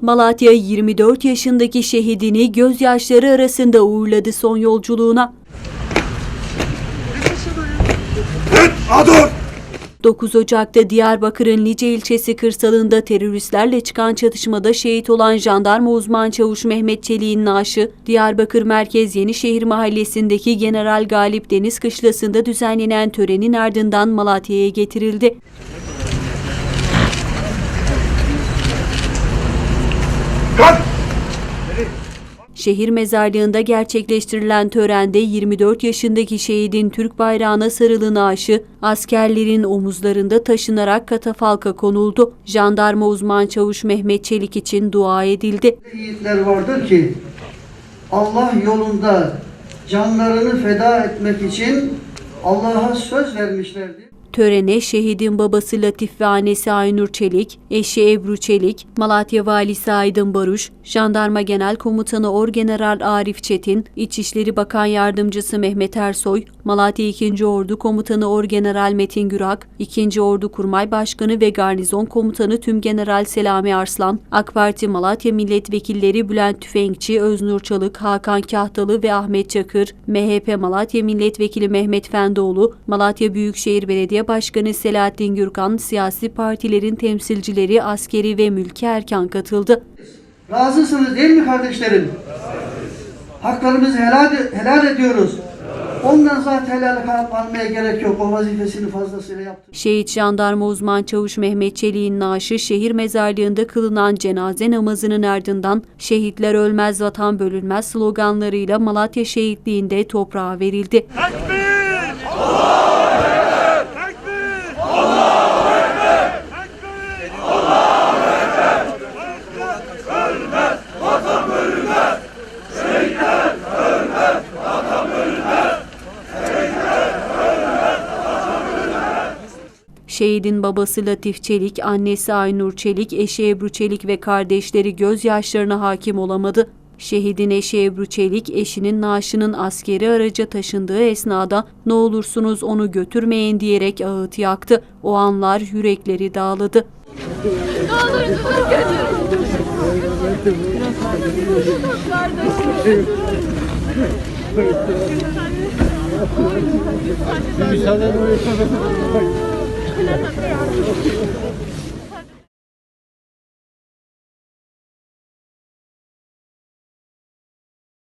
Malatya 24 yaşındaki şehidini gözyaşları arasında uğurladı son yolculuğuna. Adur! 9 Ocak'ta Diyarbakır'ın Lice ilçesi kırsalında teröristlerle çıkan çatışmada şehit olan jandarma uzman çavuş Mehmet Çelik'in naaşı, Diyarbakır Merkez Yenişehir Mahallesi'ndeki General Galip Deniz Kışlası'nda düzenlenen törenin ardından Malatya'ya getirildi. Şehir mezarlığında gerçekleştirilen törende 24 yaşındaki şehidin Türk bayrağına sarılı naaşı askerlerin omuzlarında taşınarak katafalka konuldu. Jandarma uzman çavuş Mehmet Çelik için dua edildi. yiğitler vardır ki Allah yolunda canlarını feda etmek için Allah'a söz vermişlerdir. Törene şehidin babası Latif ve annesi Aynur Çelik, eşi Ebru Çelik, Malatya Valisi Aydın Baruş, Jandarma Genel Komutanı Orgeneral Arif Çetin, İçişleri Bakan Yardımcısı Mehmet Ersoy, Malatya 2. Ordu Komutanı Orgeneral Metin Gürak, 2. Ordu Kurmay Başkanı ve Garnizon Komutanı Tümgeneral Selami Arslan, AK Parti Malatya Milletvekilleri Bülent Tüfekçi, Öznur Çalık, Hakan Kahtalı ve Ahmet Çakır, MHP Malatya Milletvekili Mehmet Fendoğlu, Malatya Büyükşehir Belediye Başkanı Selahattin Gürkan, siyasi partilerin temsilcileri, askeri ve mülki erkan katıldı. Razısınız değil mi kardeşlerim? Haklarımızı helal, helal ediyoruz. Ondan zaten helal almaya gerek yok. O vazifesini fazlasıyla yaptı. Şehit jandarma uzman çavuş Mehmet Çelik'in naaşı şehir mezarlığında kılınan cenaze namazının ardından şehitler ölmez vatan bölünmez sloganlarıyla Malatya şehitliğinde toprağa verildi. Tekbir! Tekbir! Şehidin babası Latif Çelik, annesi Aynur Çelik, eşi Ebru Çelik ve kardeşleri gözyaşlarına hakim olamadı. Şehidin eşi Ebru Çelik, eşinin naaşının askeri araca taşındığı esnada ne olursunuz onu götürmeyin diyerek ağıt yaktı. O anlar yürekleri dağladı. Ne olursunuz götürün. Kardeşim. Müsaade